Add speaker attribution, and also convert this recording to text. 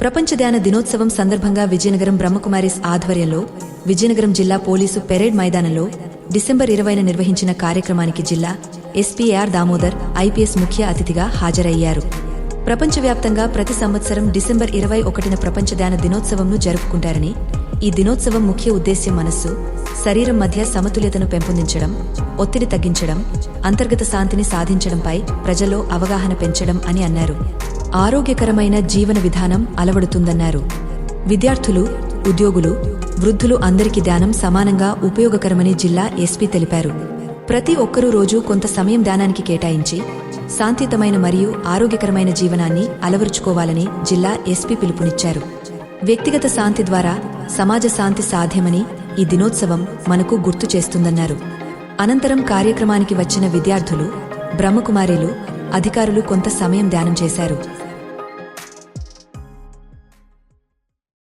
Speaker 1: ప్రపంచ ధ్యాన దినోత్సవం సందర్భంగా విజయనగరం బ్రహ్మకుమారిస్ ఆధ్వర్యంలో విజయనగరం జిల్లా పోలీసు పెరేడ్ మైదానంలో డిసెంబర్ ఇరవైన నిర్వహించిన కార్యక్రమానికి జిల్లా ఎస్పీఆర్ దామోదర్ ఐపీఎస్ ముఖ్య అతిథిగా హాజరయ్యారు. ప్రపంచవ్యాప్తంగా ప్రతి సంవత్సరం డిసెంబర్ ఇరవై ఒకటిన ప్రపంచ ధ్యాన దినోత్సవంను జరుపుకుంటారని ఈ దినోత్సవం ముఖ్య ఉద్దేశ్యం మనస్సు శరీరం మధ్య సమతుల్యతను పెంపొందించడం ఒత్తిడి తగ్గించడం అంతర్గత శాంతిని సాధించడంపై ప్రజల్లో అవగాహన పెంచడం అని అన్నారు. ఆరోగ్యకరమైన జీవన విధానం అలవడుతుందన్నారు. విద్యార్థులు ఉద్యోగులు వృద్ధులు అందరికీ ధ్యానం సమానంగా ఉపయోగకరమని జిల్లా ఎస్పీ తెలిపారు. ప్రతి ఒక్కరూ రోజు కొంత సమయం ధ్యానానికి కేటాయించి శాంతియుతమైన మరియు ఆరోగ్యకరమైన జీవనాన్ని అలవరుచుకోవాలని జిల్లా ఎస్పీ పిలుపునిచ్చారు. వ్యక్తిగత శాంతి ద్వారా సమాజ శాంతి సాధ్యమని ఈ దినోత్సవం మనకు గుర్తు చేస్తుందన్నారు. అనంతరం కార్యక్రమానికి వచ్చిన విద్యార్థులు బ్రహ్మకుమారిలు అధికారులు కొంత సమయం ధ్యానం చేశారు.